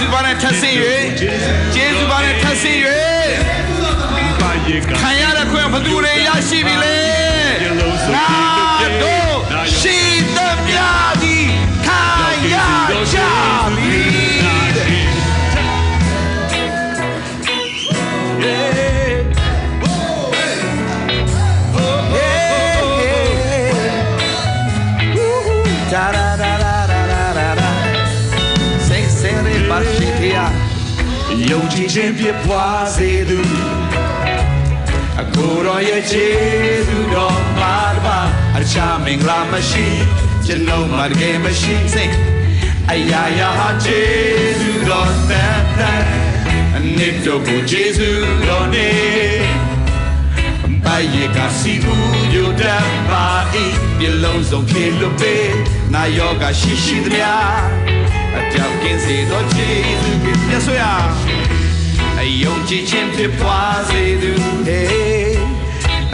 ဇူးပါနဲ့ထပ်ဆင့်၍ကျေးဇူးပါနဲ့ထပ်ဆင့်၍ပါယေကခံရတဲ့ခွင့်ဘယ်သူတွေရရှိပြီလဲငါတို့ရှိသမျှသည်ခံရကြပြီ Da ယုံကြည်ခြင်းဖြစ်ပွားစေသူအကိုတော်ရဲ့ခြေသူတော်မှာတပါအချာမင်္ဂလာမရှိကျွန်ုပ်မှာတကယ်မရှိစိတ်အရာရာဟာခြေသူတော်တန်တန်အနစ်တို့ကိုခြေသူတော်နေပိုင်ရကစီဘူးယိုတတ်ပါဤပြလုံးစုံခေလွတ်ပေးနာယောဂရှိရှိသမျှအပြောက်ကင်းစေသောခြေသူကမြတ်စွာ အယုံကြည်ခြင်းဖြစ်ပွားစေသူဟေး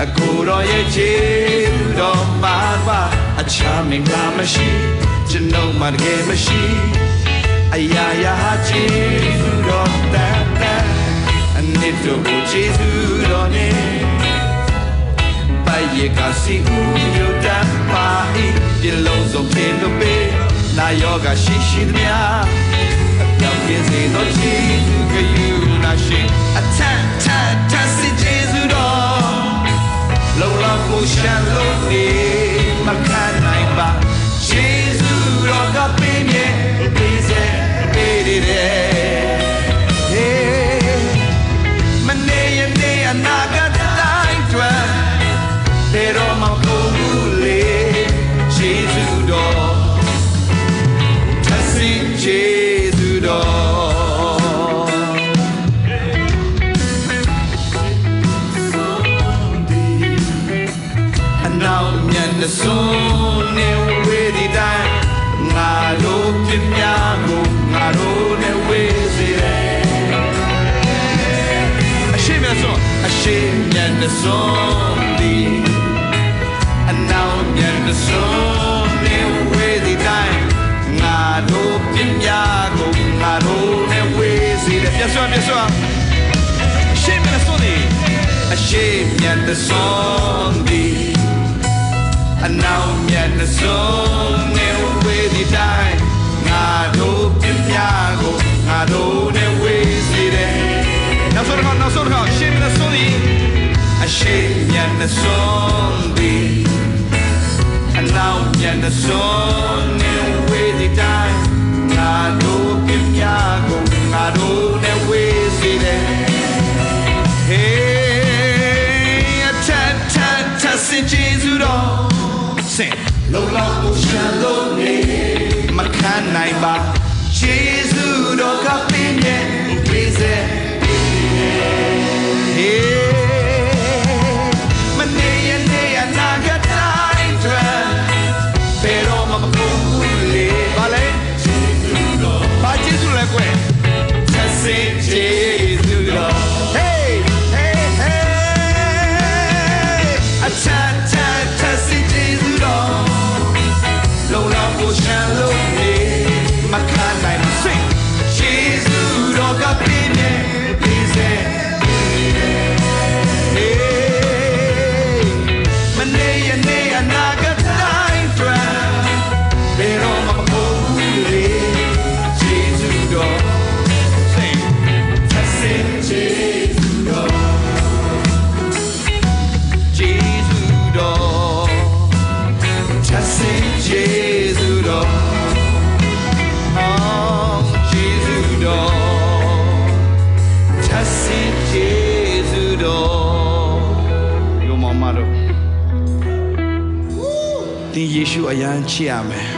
အကိုတော်ရဲ့ခြေတော်မှာပါအချမ်းမင်္ဂလာမရှိကျွန်ုပ်မှာတကယ်မရှိအရာရာခြေတော်တန်တန်အနစ်တို့ကိုခြေတော်နေပိုင်ရကစီဦးယုတတ်ပါဤပြလုံးစုံဖြစ်လို့ပေးနာယောဂရှိရှိသမျှအပြောင်းပြင်း နေအနာဂတ်တိုင်းတွင်ဘယ်တော့မှကုန်ဘူးလေခြေစုတော် ရှိမျက်နှာစုံဒီအနောက်မျက်နှာစုံနေဝေဒီတိုင်းငါတို့ပြင်းများကိုငါတို့နဲ့ဝေးစေတယ်ပြတ်စွာပြတ်စွာအရှိမျက်နှာစုံဒီအရှိမျက်နှာစုံဒီအနောက်မျက်နှာစုံနေဝေးဒီတိုင်းငါတို့ပြင်းပြကိုငါတို့နဲ့ဝေး အရှိမျက်နှာစုံဒီအနောက်မျက်နှာစုံနေဝေးဒီတိုင်းငါတို့ပြင်းပြကိုငါတို့နဲ့ဝေးစေတယ် Hey, ta ta ta sin Jesus Sing. လုံလောက်ကိုရှာလို့နေမခံနိုင်ပါ Lord. Yo, mama, ဒီယေရှုအရန်ချစ်ရမယ်